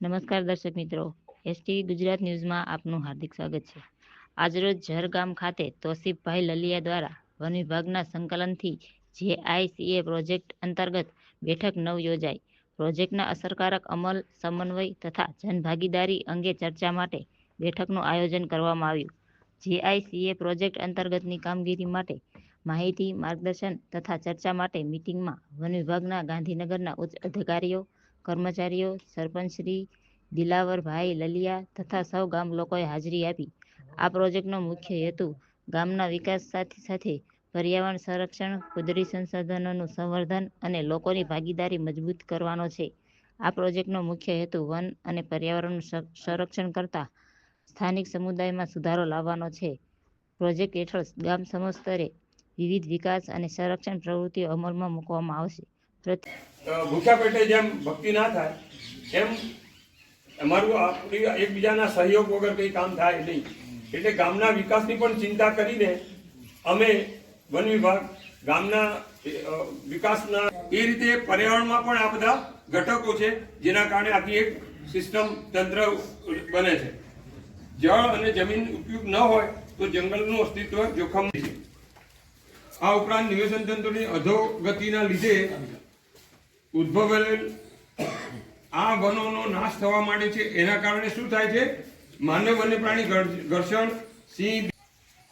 નમસ્કાર દર્શક મિત્રો. એસટીવી ગુજરાત ન્યૂઝમાં આપનું હાર્દિક સ્વાગત છે. આજરોજ ઝરગામ ખાતે તોસીફભાઈ લલિયા દ્વારા વન વિભાગના સંકલનથી જેઆઈસીએ પ્રોજેક્ટ અંતર્ગત બેઠક નવ યોજાઈ. પ્રોજેક્ટના અસરકારક અમલ, સમન્વય તથા જનભાગીદારી અંગે ચર્ચા માટે બેઠકનું આયોજન કરવામાં આવ્યું. જેઆઈસીએ પ્રોજેક્ટ અંતર્ગતની કામગીરી માટે માહિતી, માર્ગદર્શન તથા ચર્ચા માટે મિટિંગમાં વન વિભાગના ગાંધીનગરના ઉચ્ચ અધિકારીઓ કર્મચારીઓ, સરપંચશ્રી, દિલાવરભાઈ, લલિયા તથા સૌ ગામ લોકોએ હાજરી આપી. આ પ્રોજેક્ટનો મુખ્ય હેતુ ગામના વિકાસ સાથે સાથે પર્યાવરણ સંરક્ષણ, કુદરતી સંસાધનોનું સંવર્ધન અને લોકોની ભાગીદારી મજબૂત કરવાનો છે. આ પ્રોજેક્ટનો મુખ્ય હેતુ વન અને પર્યાવરણનું સંરક્ષણ કરતા સ્થાનિક સમુદાયમાં સુધારો લાવવાનો છે. પ્રોજેક્ટ હેઠળ ગામ સમસ્તરે વિવિધ વિકાસ અને સંરક્ષણ પ્રવૃત્તિઓ અમલમાં મૂકવામાં આવશે. ભૂખ્યા પેટે જેમ ભક્તિ ના થાય, એમ અમારું આપણી એકબીજાના સહયોગ વગર કંઈ કામ થાય નહીં. એટલે ગામના વિકાસની પણ ચિંતા કરીને અમે વન વિભાગ ગામના વિકાસના એ રીતે પર્યાવરણમાં પણ આ બધા ઘટકો છે, જેના કારણે આખી એક સિસ્ટમ તંત્ર બને છે. જળ અને જમીન ઉપયોગ ન હોય તો જંગલનું અસ્તિત્વ જોખમ છે. આ ઉપરાંત નિવેશન તંત્રની અધોગતિના લીધે ઉદ્ભવેલ આ વનોનો નાશ થવા માંડે છે. એના કારણે શું થાય છે? માનવ વન્ય પ્રાણી ઘર્ષણ, સિંહ,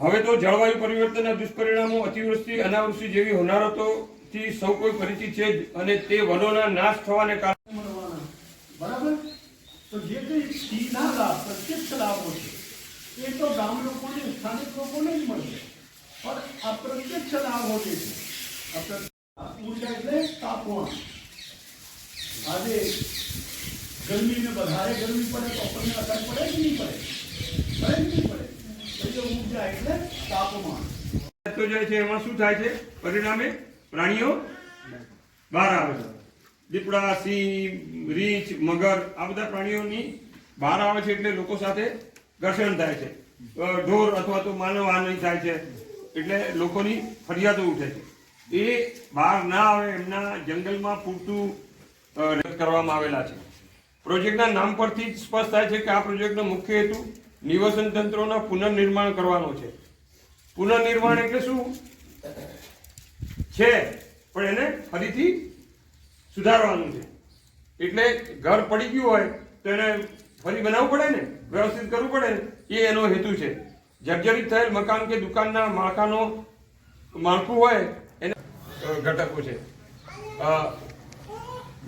હવે તો જળવાયુ પરિવર્તનના દુષ્પરિણામો અતિવૃષ્ટિ, અનાવૃષ્ટિ જેવી હોનારતોથી સૌ કોઈ પરિચિત છે અને તે વનોના નાશ થવાને કારણે બરાબર? તો જે કંઈ સીધા લાભ, પ્રત્યક્ષ લાભો છે, એ તો ગામ લોકોને, સ્થાનિક લોકોને જ મળશે પણ અપ્રત્યક્ષ લાભો જે છે ઊર્જા એટલે તાપમાન. આજે ગરમીને વધારે ગરમી પડે આપણને અસર પડે કે નહીં પડે. પડે કે નહીં પડે. એટલે ઊર્જા એટલે તાપમાન. તો જાય છે, એમાં શું થાય છે? પરિણામે પ્રાણીઓ બહાર આવે છે. દીપડા, સિંહ, રીંછ, મગર, આ બધા પ્રાણીઓની બહાર આવે છે એટલે લોકો સાથે ઘર્ષણ થાય છે. ઢોર અથવા તો માનવ હાનિ થાય છે. એટલે લોકોની ફરિયાદો ઉઠે છે. એ બહાર ના આવે, એમના જંગલમાં પૂરતું રદ કરવામાં આવેલા છે. પ્રોજેક્ટના નામ પરથી સ્પષ્ટ થાય છે કે આ પ્રોજેક્ટનો મુખ્ય હેતુ નિવસન તંત્રોના પુનર્નિર્માણ કરવાનો છે. પુનર્નિર્માણ એટલે શું? છે, પણ એને ફરીથી સુધારવાનું છે. એટલે ઘર પડી ગયું હોય તો એને ફરી બનાવવું પડે ને? વ્યવસ્થિત કરવું પડે ને? એ એનો હેતુ છે. જર્જરિત થયેલ મકાન કે દુકાનના માળખાનો, માળખું હોય એને ઘટકો છે.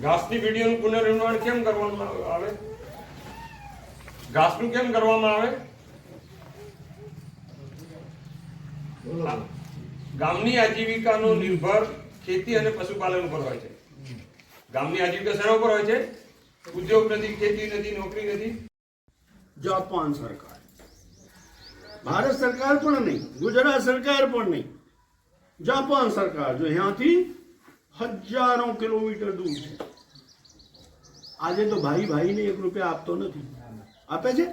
ઘાસની પેઢીઓનું પુનર્નિર્માણ કેમ કરવામાં આવે? ઘાસનું કેમ કરવામાં આવે? ગામની આજીવિકાનો નિર્ભર ખેતી અને પશુપાલન ઉપર હોય છે. ગામની આજીવિકા શેના ઉપર હોય છે? ઉદ્યોગ નથી ખેતી નથી નોકરી નથી. જાપાન સરકાર. ભારત સરકાર પણ નહીં ગુજરાત સરકાર પણ નહીં. જાપાન સરકાર જો અહીંયાથી હજારો કિલોમીટર દૂર છે. આજે તો ભાઈ ભાઈને એક રૂપિયા આપતો નથી. આપે છે?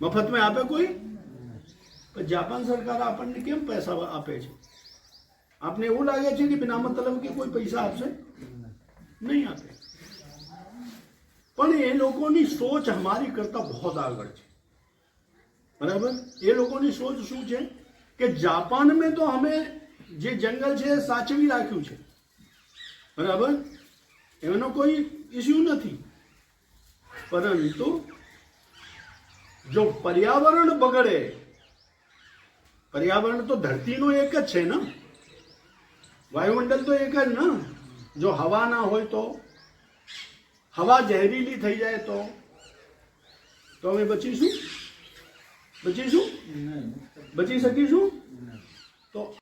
મફતમાં આપે કોઈ? પણ જાપાન સરકાર આપણને કેમ પૈસા આપે છે? આપને એવું લાગે છે કે બિના મતલબ કે કોઈ પૈસા આપશે? નહીં આપે. પણ એ લોકોની સોચ અમારી કરતા બહુ આગળ છે. બરાબર? એ લોકોની સોચ શું છે? કે જાપાન મેં તો અમે જે જંગલ છે એ સાચવી રાખ્યું છે. બરાબર? એનો કોઈ ઇસ્યુ નથી. પરંતુ જો પર્યાવરણ બગડે પર્યાવરણ તો ધરતીનો એક જ છે ને? વાયુમંડળ તો એક જ ને? જો હવા ના હોય તો? હવા ઝેરીલી થઈ જાય તો? તો અમે બચીશું? બચીશું? બચી શકીશું? તો